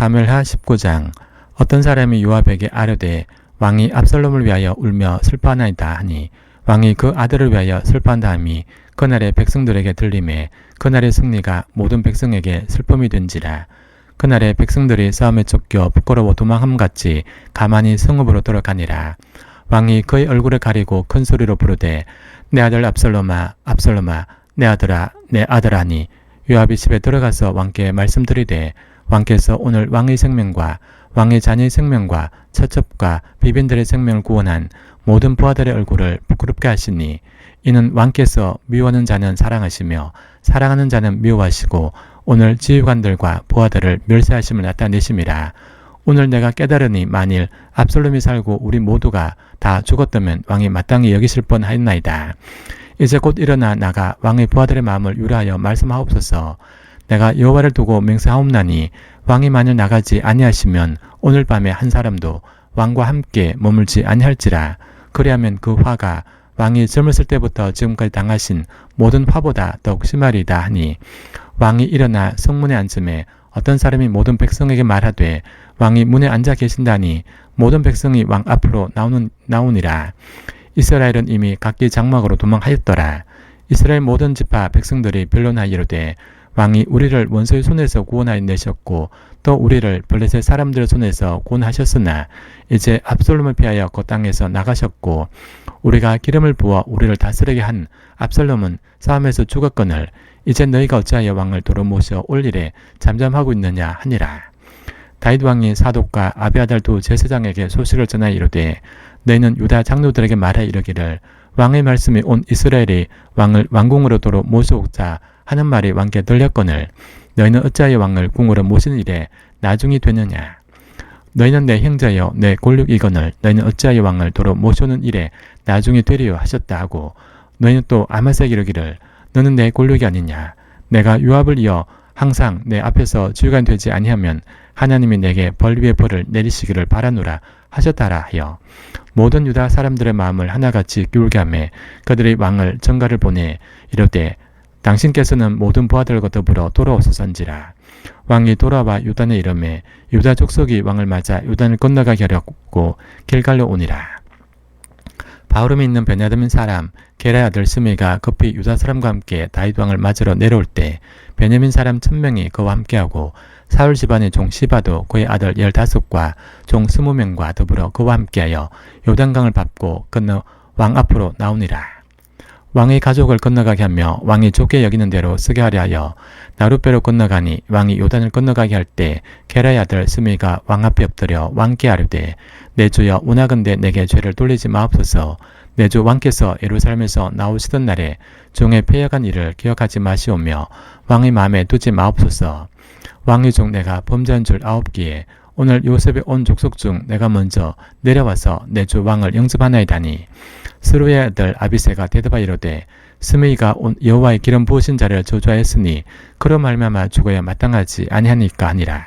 사무엘하 19장 어떤 사람이 요압에게 아뢰되 왕이 압살롬을 위하여 울며 슬퍼하나이다 하니 왕이 그 아들을 위하여 슬퍼한다 함이 그날의 백성들에게 들림에 그날의 승리가 모든 백성에게 슬픔이 된지라. 그날의 백성들이 싸움에 쫓겨 부끄러워 도망함 같이 가만히 성읍으로 돌아가니라. 왕이 그의 얼굴을 가리고 큰 소리로 부르되 내 아들 압살롬아 압살롬아 내 아들아 내 아들아니 요압이 집에 들어가서 왕께 말씀드리되 왕께서 오늘 왕의 생명과 왕의 자녀의 생명과 처첩과 비빈들의 생명을 구원한 모든 부하들의 얼굴을 부끄럽게 하시니 이는 왕께서 미워하는 자는 사랑하시며 사랑하는 자는 미워하시고 오늘 지휘관들과 부하들을 멸세하심을 나타내심이라 오늘 내가 깨달으니 만일 압살롬이 살고 우리 모두가 다 죽었다면 왕이 마땅히 여기실 뻔하였나이다. 이제 곧 일어나 나가 왕의 부하들의 마음을 유라하여 말씀하옵소서. 내가 여호와를 두고 맹세하옵나니 왕이 만일 나가지 아니하시면 오늘 밤에 한 사람도 왕과 함께 머물지 아니할지라. 그리하면 그 화가 왕이 젊었을 때부터 지금까지 당하신 모든 화보다 더욱 심하리다 하니 왕이 일어나 성문에 앉음에 어떤 사람이 모든 백성에게 말하되 왕이 문에 앉아 계신다니 모든 백성이 왕 앞으로 나오는 나오니라. 이스라엘은 이미 각기 장막으로 도망하였더라. 이스라엘 모든 지파 백성들이 변론하이로되 왕이 우리를 원수의 손에서 구원하여 내셨고 또 우리를 블레셋 사람들의 손에서 구원하셨으나 이제 압살롬을 피하여 그 땅에서 나가셨고 우리가 기름을 부어 우리를 다스리게 한 압살롬은 싸움에서 죽었거늘 이제 너희가 어찌하여 왕을 도로 모셔 올 일에 잠잠하고 있느냐 하니라. 다윗 왕이 사독과 아비아달 두 제사장에게 소식을 전하 이르되 너희는 유다 장로들에게 말해 이르기를 왕의 말씀이 온 이스라엘이 왕을 왕궁으로 도로 모셔오자 하는 말이 왕께 들렸거늘 너희는 어찌하여 왕을 궁으로 모시는 일에 나중이 되느냐? 너희는 내 형제여 내 권력이거늘 너희는 어찌하여 왕을 도로 모셔오는 일에 나중이 되리요 하셨다 하고 너희는 또 아마색 이르기를 너는 내 권력이 아니냐? 내가 유압을 이어 항상 내 앞에서 지휘관 되지 아니하면 하나님이 내게 벌 위에 벌을 내리시기를 바라노라 하셨다라 하여 모든 유다 사람들의 마음을 하나같이 기울게 하매 그들이 왕을 정가를 보내 이르되 당신께서는 모든 부하들과 더불어 돌아오소선지라 왕이 돌아와 유단에 이름에 유다 족속이 왕을 맞아 유단을 건너가게 하려고 길갈로 오니라 바울음에 있는 베냐민 사람 게라의 아들 스미가 급히 유다 사람과 함께 다윗 왕을 맞으러 내려올 때 베냐민 사람 천명이 그와 함께하고 사울 집안의 종 시바도 그의 아들 열다섯과 종 스무 명과 더불어 그와 함께하여 요단강을 밟고 건너 왕 앞으로 나오니라. 왕의 가족을 건너가게 하며 왕이 좋게 여기는 대로 쓰게 하려 하여 나룻배로 건너가니 왕이 요단을 건너가게 할 때 게라의 아들 스미가 왕 앞에 엎드려 왕께 아뢰되 내 주여 원하건대 내게 죄를 돌리지 마옵소서. 내 주 왕께서 예루살렘에서 나오시던 날에 종의 폐역한 일을 기억하지 마시오며 왕의 마음에 두지 마옵소서. 왕의 종 내가 범죄한 줄 아옵기에 오늘 요셉의 온 족속 중 내가 먼저 내려와서 내 주 왕을 영접하나이다니 스루의 아들 아비세가 대답하여 이르되 스메이가 여호와의 기름 부으신 자를 저주하였으니 그로 말미암아 죽어야 마땅하지 아니하니까 아니라.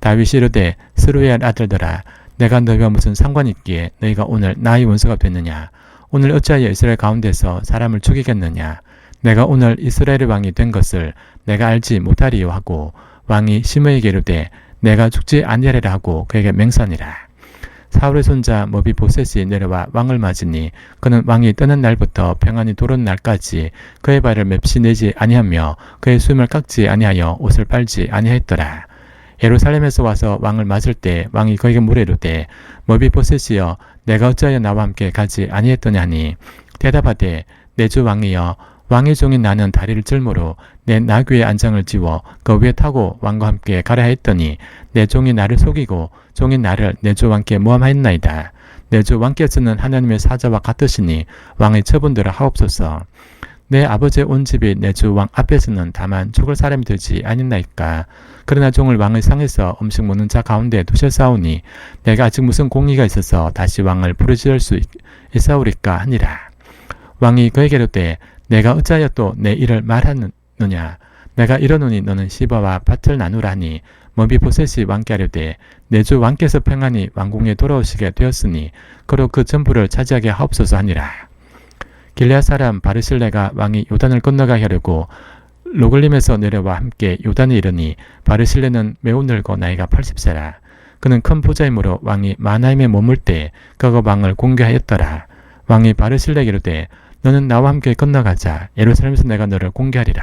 다윗이 이르되 스루의 아들들아 내가 너희와 무슨 상관이 있기에 너희가 오늘 나의 원수가 됐느냐? 오늘 어찌하여 이스라엘 가운데서 사람을 죽이겠느냐? 내가 오늘 이스라엘의 왕이 된 것을 내가 알지 못하리요 하고 왕이 시므에게 이르되 내가 죽지 아니하리라 하고 그에게 맹세하니라 사울의 손자 머비 보셋이 내려와 왕을 맞으니 그는 왕이 떠난 날부터 평안히 돌아온 날까지 그의 발을 맵시 내지 아니하며 그의 숨을 깎지 아니하여 옷을 빨지 아니하였더라. 예루살렘에서 와서 왕을 맞을 때 왕이 그에게 물어 이르되 머비 보셋이여 내가 어찌하여 나와 함께 가지 아니했더냐 하니 대답하되 내 주 왕이여 왕의 종인 나는 다리를 찔므로 내 나귀의 안장을 지워 그 위에 타고 왕과 함께 가라 했더니 내 종이 나를 속이고 종이 나를 내 주 왕께 모함하였나이다. 내 주 왕께서는 하나님의 사자와 같으시니 왕의 처분들을 하옵소서. 내 아버지의 온 집이 내 주 왕 앞에서는 다만 죽을 사람이 되지 아니나이까. 그러나 종을 왕의 상에서 음식 먹는 자 가운데 두셨사오니 내가 아직 무슨 공의가 있어서 다시 왕을 부르짖을 수 있사오리까 하니라. 왕이 그에게 이르되 내가 어찌하여 또 내 일을 말하느냐 내가 이러노니 너는 시바와 밭을 나누라니 머비보셋이 왕께 하려되 내주 왕께서 평안히 왕궁에 돌아오시게 되었으니 그로 그 전부를 차지하게 하옵소서 하니라 길레아 사람 바르실레가 왕이 요단을 건너가게 하려고 로글림에서 내려와 함께 요단에 이르니 바르실레는 매우 늙고 나이가 80세라. 그는 큰 부자이므로 왕이 마나임에 머물 때 그가 왕을 공개하였더라. 왕이 바르실레에게 이르되 너는 나와 함께 건너가자. 예루살렘에서 내가 너를 공개하리라.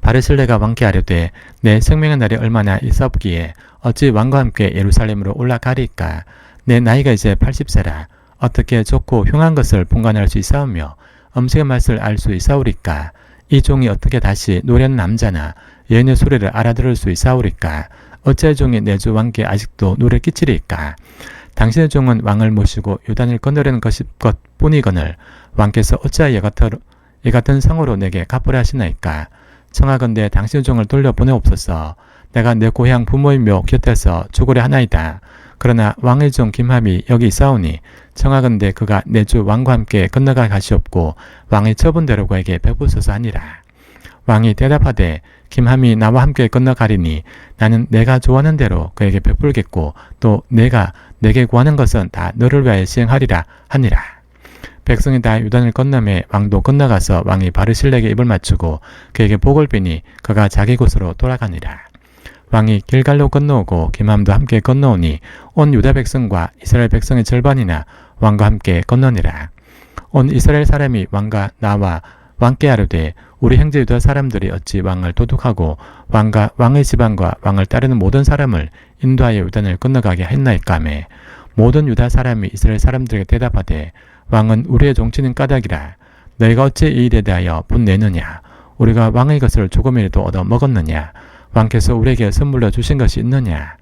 바르실레가 왕께 아뢰되 내 생명의 날이 얼마나 있사옵기에 어찌 왕과 함께 예루살렘으로 올라가리까? 내 나이가 이제 80세라. 어떻게 좋고 흉한 것을 분간할 수 있사오며 음식의 맛을 알 수 있사오리까? 이 종이 어떻게 다시 노래하는 남자나 여인의 소리를 알아들을 수 있사오리까? 어찌 종이 내 주 왕께 아직도 노래 끼치리까? 당신의 종은 왕을 모시고 요단을 건너려는 것이 것뿐이거늘 왕께서 어찌하여 이 같은 상으로 내게 갚으려 하시나이까? 청하건대 당신의 종을 돌려보내옵소서. 내가 내 고향 부모의 묘 곁에서 죽으려 하나이다. 그러나 왕의 종 김함이 여기 있사오니 청하건대 그가 내 주 왕과 함께 건너가 가시옵고 왕의 처분대로 그에게 베푸소서 하니라. 왕이 대답하되 김함이 나와 함께 건너가리니 나는 내가 좋아하는 대로 그에게 베풀겠고 또 내가 내게 구하는 것은 다 너를 위하여 시행하리라 하니라. 백성이 다 유단을 건너매 왕도 건너가서 왕이 바르실레에게 입을 맞추고 그에게 복을 비니 그가 자기 곳으로 돌아가니라. 왕이 길갈로 건너오고 김함도 함께 건너오니 온 유다 백성과 이스라엘 백성의 절반이나 왕과 함께 건너니라. 온 이스라엘 사람이 왕과 나와 왕께 아뢰되 우리 형제 유다 사람들이 어찌 왕을 도둑하고 왕과 왕의 집안과 왕을 따르는 모든 사람을 인도하여 유단을 건너가게 했나이까매. 모든 유다 사람이 이스라엘 사람들에게 대답하되 왕은 우리의 종치는 까닭이라. 너희가 어찌 이 일에 대하여 분내느냐? 우리가 왕의 것을 조금이라도 얻어 먹었느냐? 왕께서 우리에게 선물로 주신 것이 있느냐?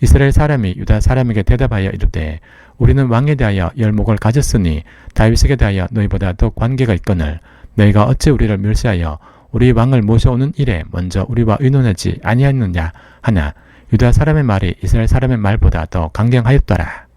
이스라엘 사람이 유다 사람에게 대답하여 이르되 우리는 왕에 대하여 열목을 가졌으니 다윗에게 대하여 너희보다 더 관계가 있거늘 너희가 어찌 우리를 멸시하여 우리 왕을 모셔오는 일에 먼저 우리와 의논하지 아니하였느냐 하나 유다 사람의 말이 이스라엘 사람의 말보다 더 강경하였더라.